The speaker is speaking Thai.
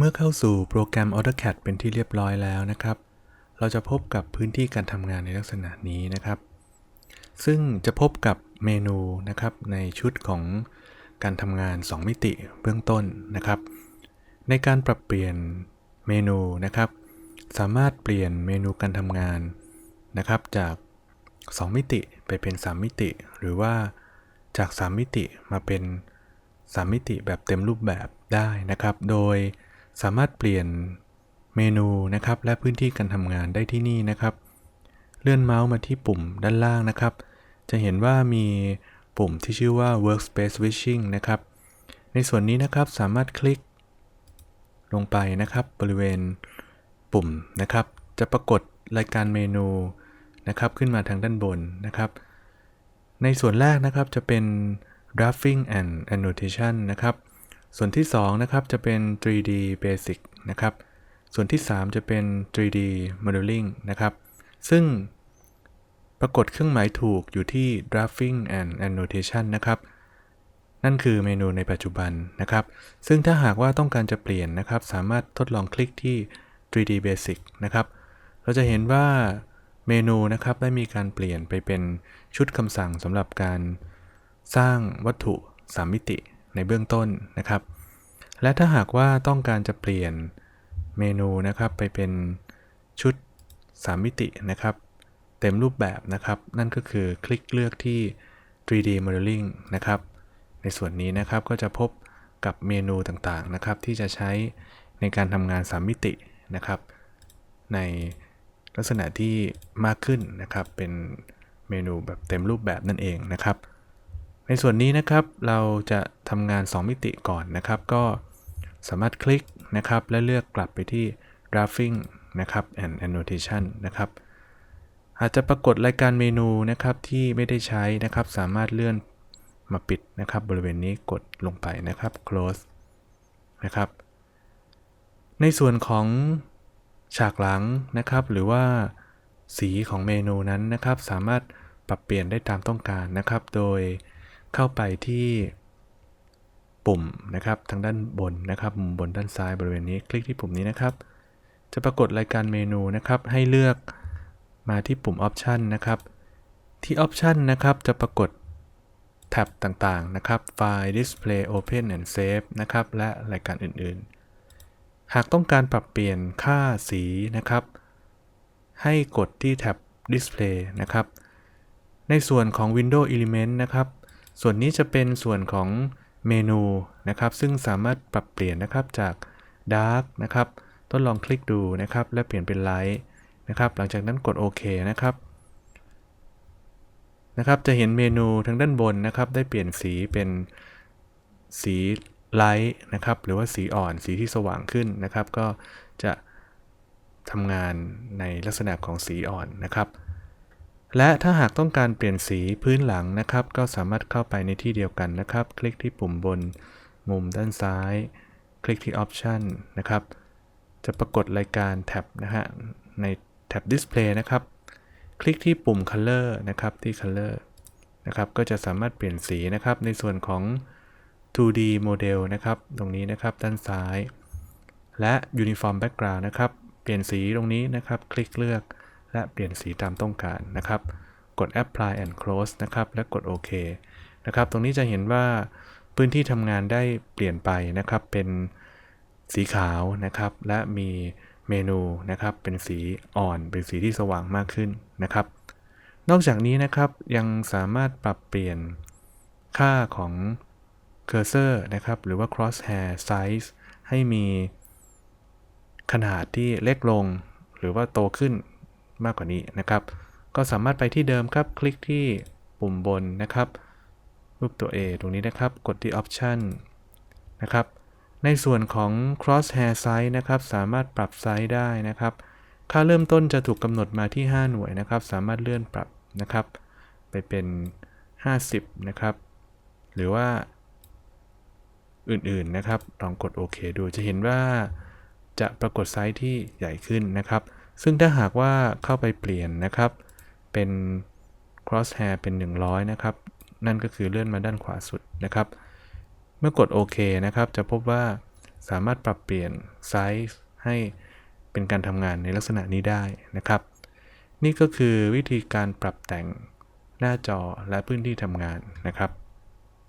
เมื่อเข้าสู่โปรแกรม AutoCAD เป็นที่เรียบร้อยแล้วนะครับ เราจะพบกับพื้นที่การทำงานในลักษณะนี้นะครับ ซึ่งจะพบกับเมนูนะครับในชุดของการทำงาน 2 มิติเบื้องต้นนะครับ ในการปรับเปลี่ยนเมนูนะครับ สามารถเปลี่ยนเมนูการทำงานนะครับจาก 2 มิติไปเป็น 3 มิติ หรือว่าจาก 3 มิติมาเป็น 3 มิติแบบเต็มรูปแบบได้นะครับ โดย สามารถเปลี่ยนเมนูนะครับและพื้นที่การทำงานได้ที่นี่นะครับ เลื่อนเมาส์มาที่ปุ่มด้านล่างนะครับ จะเห็นว่ามีปุ่มที่ชื่อว่า workspace switching นะครับ ในส่วนนี้นะครับสามารถคลิกลงไปนะครับบริเวณปุ่มนะครับ จะปรากฏรายการเมนูนะครับขึ้นมาทางด้านบนนะครับ ในส่วนแรกนะครับจะเป็น drafting and annotation นะครับ ส่วนที่2นะครับจะเป็น 3D basic นะครับ ส่วนที่ 3 จะเป็น 3D modeling นะครับ ซึ่งปรากฏเครื่องหมายถูกอยู่ที่ drafting and annotation นะครับ นั่นคือเมนูในปัจจุบันนะครับ ซึ่งถ้าหากว่าต้องการจะเปลี่ยนนะครับ สามารถทดลองคลิกที่ 3D basic นะครับ เราจะเห็นว่าเมนูนะครับได้มีการเปลี่ยนไปเป็นชุดคำสั่งสำหรับการสร้างวัตถุ 3 มิติ ในเบื้องต้นนะครับ และถ้าหากว่าต้องการจะเปลี่ยนเมนูนะครับไปเป็นชุด 3 มิตินะครับ เต็มรูปแบบนะครับ นั่นก็คือคลิกเลือกที่ 3D Modeling นะครับ ในส่วนนี้นะครับก็จะพบกับเมนูต่างๆนะครับ ที่จะใช้ในการทำงาน 3 มิตินะครับ ในลักษณะที่มากขึ้นนะครับ เป็นเมนูแบบเต็มรูปแบบนั่นเองนะครับ ในส่วนนี้นะครับเราจะทำงาน 2 มิติก่อนนะครับ ก็สามารถคลิกนะครับ และเลือกกลับไปที่ drafting นะครับ and annotation นะครับ อาจจะปรากฏรายการเมนูนะครับที่ไม่ได้ใช้นะครับ สามารถเลื่อนมาปิดนะครับ บริเวณนี้กดลงไปนะครับ close นะครับ ในส่วนของฉากหลังนะครับ หรือว่าสีของเมนูนั้นนะครับ สามารถปรับเปลี่ยนได้ตามต้องการนะครับ โดย เข้าไปที่ปุ่มนะครับทางด้านบนนะครับมุมบนด้านซ้ายบริเวณนี้คลิกที่ปุ่มนี้นะครับ จะปรากฏรายการเมนูนะครับให้เลือกมาที่ปุ่ม Option นะครับ ที่ Option นะครับจะปรากฏแท็บต่างๆนะครับไฟล์ Display Open and Save นะครับและรายการอื่นๆ หากต้องการปรับเปลี่ยนค่าสีนะครับ ให้กดที่แท็บ Display นะครับ ในส่วนของ Window Element นะครับ ส่วนนี้จะเป็นส่วนของเมนูนะครับ ซึ่งสามารถปรับเปลี่ยนนะครับจาก Dark นะครับทดลองคลิกดูนะครับ และเปลี่ยนเป็น Light นะครับ หลังจากนั้นกดโอเคนะครับนะครับ จะเห็นเมนูทางด้านบนนะครับ ได้เปลี่ยนสีเป็นสีไลท์นะครับ หรือว่าสีอ่อนสีที่สว่างขึ้นนะครับ ก็จะทำงานในลักษณะของสีอ่อนนะครับ และถ้าหากต้องการเปลี่ยนสีพื้นหลังนะครับ ก็สามารถเข้าไปในที่เดียวกันนะครับ คลิกที่ปุ่มบนมุมด้านซ้าย คลิกที่ Option นะครับ จะปรากฏรายการแท็บนะฮะในแท็บ Display นะครับ คลิกที่ปุ่ม Color นะครับที่ Color นะครับก็จะสามารถเปลี่ยนสีนะครับ ในส่วนของ 2D Model นะครับ ตรงนี้นะครับด้านซ้าย และ Uniform Background นะครับ เปลี่ยนสีตรงนี้นะครับ คลิกเลือก และเปลี่ยนสีตามต้องการนะครับ กด Apply and Close นะครับ และกดโอเคนะครับ ตรงนี้จะเห็นว่าพื้นที่ทำงานได้เปลี่ยนไปนะครับ เป็นสีขาวนะครับ และมีเมนูนะครับ เป็นสีอ่อน เป็นสีที่สว่างมากขึ้นนะครับ นอกจากนี้นะครับยังสามารถปรับเปลี่ยนค่าของ cursor นะครับ หรือว่า crosshair size ให้มีขนาดที่เล็กลงหรือว่าโตขึ้น มากกว่านี้นะครับ ก็สามารถไปที่เดิมครับ คลิกที่ปุ่มบนนะครับ รูปตัว A ตรงนี้นะครับ กดที่ option นะครับ ในส่วนของ crosshair size นะครับ สามารถปรับไซส์ได้นะครับ ค่าเริ่มต้นจะถูกกำหนดมาที่ 5 หน่วยนะครับ สามารถเลื่อนปรับนะครับ ไปเป็น 50 นะครับ หรือว่าอื่นๆนะครับ ลองกดโอเคดูจะเห็นว่าจะปรากฏไซส์ที่ใหญ่ขึ้นนะครับ ซึ่งถ้าหากว่าเข้าไปเปลี่ยนนะครับ เป็น crosshair เป็น 100 นะครับ นั่นก็คือเลื่อนมาด้านขวาสุดนะครับ เมื่อกดโอเคนะครับ จะพบว่าสามารถปรับเปลี่ยนไซส์ให้เป็นการทำงานในลักษณะนี้ได้นะครับ นี่ก็คือวิธีการปรับแต่งหน้าจอและพื้นที่ทำงานนะครับ